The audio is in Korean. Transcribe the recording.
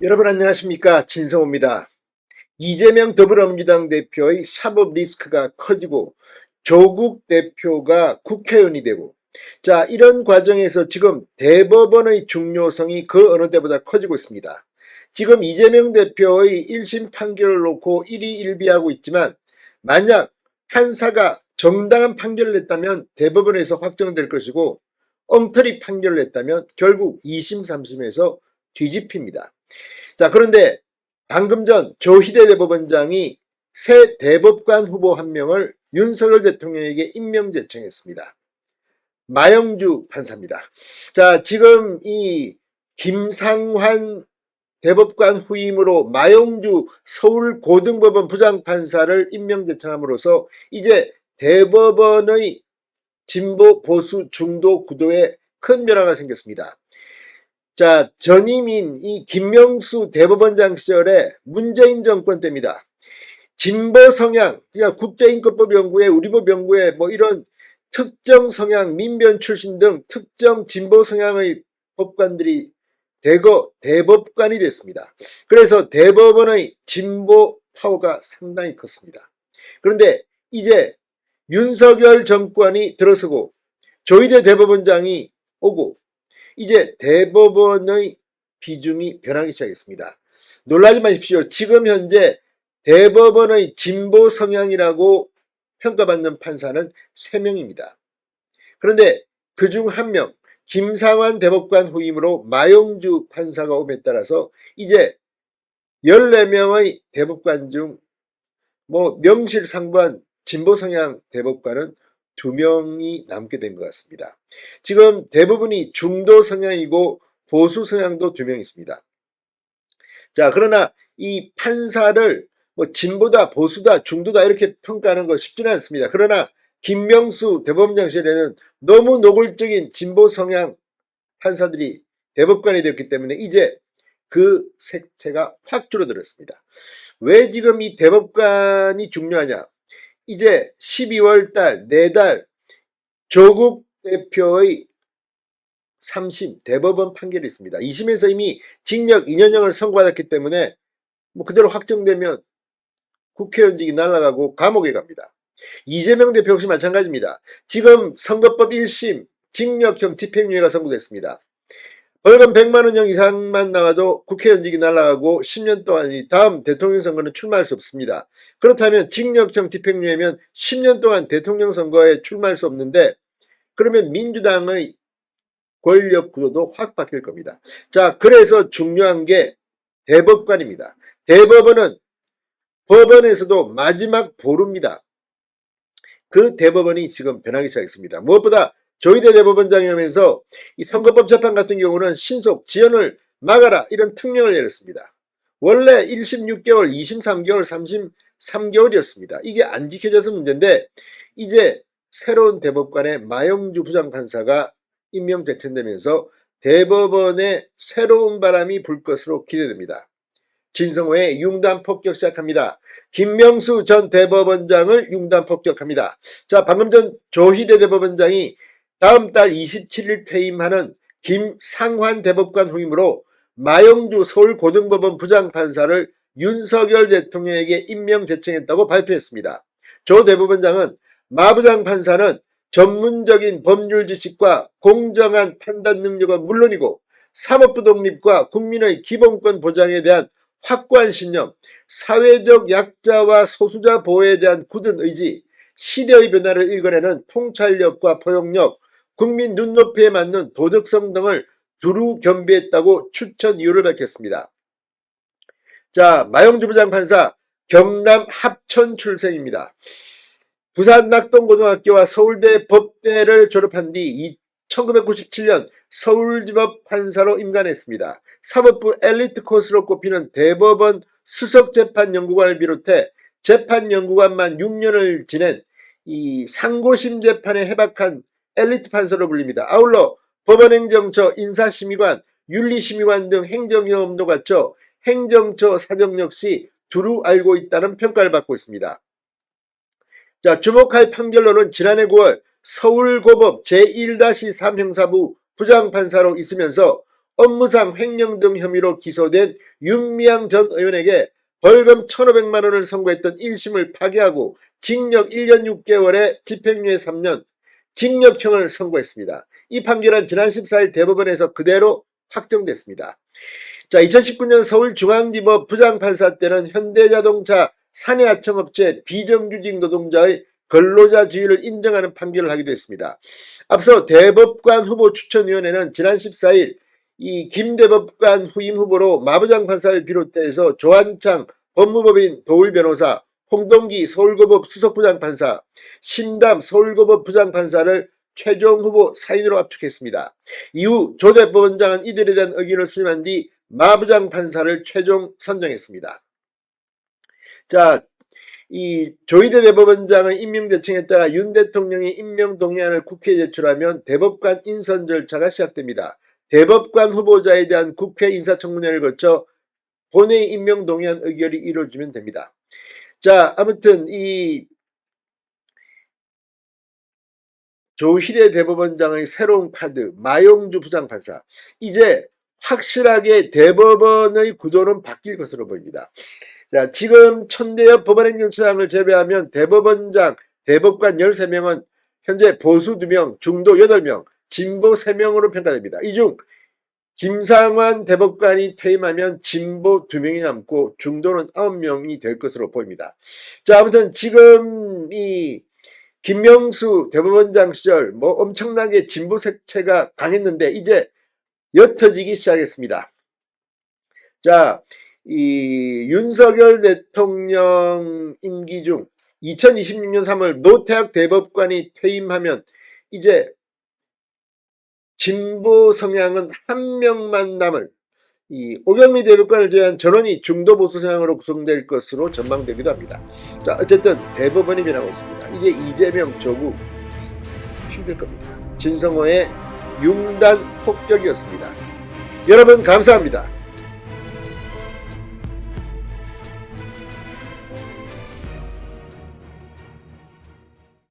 여러분 안녕하십니까 진성호입니다. 이재명 더불어민주당 대표의 사법 리스크가 커지고 조국 대표가 국회의원이 되고 자 이런 과정에서 지금 대법원의 중요성이 그 어느 때보다 커지고 있습니다. 지금 이재명 대표의 1심 판결을 놓고 1위 1비하고 있지만 만약 판사가 정당한 판결을 냈다면 대법원에서 확정될 것이고 엉터리 판결을 냈다면 결국 2심 3심에서 뒤집힙니다. 자, 그런데 방금 전 조희대 대법원장이 새 대법관 후보 한 명을 윤석열 대통령에게 임명 제청했습니다. 마영주 판사입니다. 자, 지금 이 김상환 대법관 후임으로 마영주 서울고등법원 부장판사를 임명 제청함으로써 이제 대법원의 진보 보수 중도 구도에 큰 변화가 생겼습니다. 자, 전임인 이 김명수 대법원장 시절에 문재인 정권 때입니다. 진보 성향, 그냥 국제인권법 연구회, 우리법 연구회 뭐 이런 특정 성향, 민변 출신 등 특정 진보 성향의 법관들이 대거 대법관이 됐습니다. 그래서 대법원의 진보 파워가 상당히 컸습니다. 그런데 이제 윤석열 정권이 들어서고 조희대 대법원장이 오고 이제 대법원의 비중이 변하기 시작했습니다. 놀라지 마십시오. 지금 현재 대법원의 진보 성향이라고 평가받는 판사는 3명입니다. 그런데 그 중 한 명, 김상환 대법관 후임으로 마용주 판사가 오에 따라서 이제 14명의 대법관 중 뭐 명실상부한 진보 성향 대법관은 두 명이 남게 된 것 같습니다. 지금 대부분이 중도 성향이고 보수 성향도 두 명 있습니다. 자, 그러나 이 판사를 뭐 진보다 보수다 중도다 이렇게 평가하는 거 쉽지는 않습니다. 그러나 김명수 대법원장실에는 너무 노골적인 진보 성향 판사들이 대법관이 되었기 때문에 이제 그 색채가 확 줄어들었습니다. 왜 지금 이 대법관이 중요하냐? 이제 12월 달, 내달 조국 대표의 3심 대법원 판결이 있습니다. 2심에서 이미 징역 2년형을 선고받았기 때문에 뭐 그대로 확정되면 국회의원직이 날아가고 감옥에 갑니다. 이재명 대표 역시 마찬가지입니다. 지금 선거법 1심 징역형 집행유예가 선고됐습니다. 벌금 100만 원형 이상만 나와도 국회의원직이 날아가고 10년 동안 이 다음 대통령 선거는 출마할 수 없습니다. 그렇다면 징역형 집행유예면 10년 동안 대통령 선거에 출마할 수 없는데 그러면 민주당의 권력 구도도 확 바뀔 겁니다. 자, 그래서 중요한 게 대법관입니다. 대법원은 법원에서도 마지막 보루입니다. 그 대법원이 지금 변하기 시작했습니다. 무엇보다 조희대 대법원장이 하면서 이 선거법 재판 같은 경우는 신속 지연을 막아라 이런 특명을 내렸습니다. 원래 1심 6개월, 2심 3개월, 3심 3개월이었습니다. 이게 안 지켜져서 문제인데 이제 새로운 대법관의 마영주 부장판사가 임명 제청되면서 대법원에 새로운 바람이 불 것으로 기대됩니다. 진성호의 융단 폭격 시작합니다. 김명수 전 대법원장을 융단 폭격합니다. 자, 방금 전 조희대 대법원장이 다음 달 27일 퇴임하는 김상환 대법관 후임으로 마영주 서울고등법원 부장판사를 윤석열 대통령에게 임명 제청했다고 발표했습니다. 조 대법원장은 마 부장 판사는 전문적인 법률 지식과 공정한 판단 능력은 물론이고 사법부 독립과 국민의 기본권 보장에 대한 확고한 신념, 사회적 약자와 소수자 보호에 대한 굳은 의지, 시대의 변화를 읽어내는 통찰력과 포용력, 국민 눈높이에 맞는 도덕성 등을 두루 겸비했다고 추천 이유를 밝혔습니다. 자, 마영주 부장 판사 경남 합천 출생입니다. 부산 낙동고등학교와 서울대 법대를 졸업한 뒤 1997년 서울지법 판사로 임관했습니다. 사법부 엘리트 코스로 꼽히는 대법원 수석재판연구관을 비롯해 재판연구관만 6년을 지낸 이 상고심 재판에 해박한 엘리트 판사로 불립니다. 아울러 법원행정처 인사심의관, 윤리심의관 등 행정경험도 갖춰 행정처 사정 역시 두루 알고 있다는 평가를 받고 있습니다. 자, 주목할 판결로는 지난해 9월 서울고법 제1-3 형사부 부장판사로 있으면서 업무상 횡령 등 혐의로 기소된 윤미향 전 의원에게 벌금 1,500만 원을 선고했던 1심을 파기하고 징역 1년 6개월에 집행유예 3년, 징역형을 선고했습니다. 이 판결은 지난 14일 대법원에서 그대로 확정됐습니다. 자, 2019년 서울중앙지법 부장판사 때는 현대자동차 사내하청업체 비정규직 노동자의 근로자 지위를 인정하는 판결을 하기도 했습니다. 앞서 대법관 후보 추천위원회는 지난 14일 이 김대법관 후임 후보로 마부장 판사를 비롯해서 조한창 법무법인 도울 변호사, 홍동기 서울고법 수석부장 판사, 신담 서울고법 부장 판사를 최종 후보 사인으로 압축했습니다. 이후 조 대법원장은 이들에 대한 의견을 수렴한 뒤 마부장 판사를 최종 선정했습니다. 자, 이 조희대 대법원장의 임명 제청에 따라 윤 대통령이 임명 동의안을 국회에 제출하면 대법관 인선 절차가 시작됩니다. 대법관 후보자에 대한 국회 인사청문회를 거쳐 본회의 임명 동의안 의결이 이루어지면 됩니다. 자, 아무튼 이 조희대 대법원장의 새로운 카드 마용주 부장판사 이제 확실하게 대법원의 구도는 바뀔 것으로 보입니다. 자, 지금 천대엽 법원행정처장을 제외하면 대법원장, 대법관 13명은 현재 보수 2명, 중도 8명, 진보 3명으로 평가됩니다. 이 중 김상환 대법관이 퇴임하면 진보 2명이 남고 중도는 9명이 될 것으로 보입니다. 자, 아무튼 지금 이 김명수 대법원장 시절 뭐 엄청나게 진보 색채가 강했는데 이제 옅어지기 시작했습니다. 자, 이 윤석열 대통령 임기 중 2026년 3월 노태학 대법관이 퇴임하면 이제 진보 성향은 한 명만 남을 이 오경미 대법관을 제외한 전원이 중도 보수 성향으로 구성될 것으로 전망되기도 합니다. 자, 어쨌든 대법원이 변하고 있습니다. 이제 이재명 조국 힘들 겁니다. 진성호의 융단 폭격이었습니다. 여러분 감사합니다.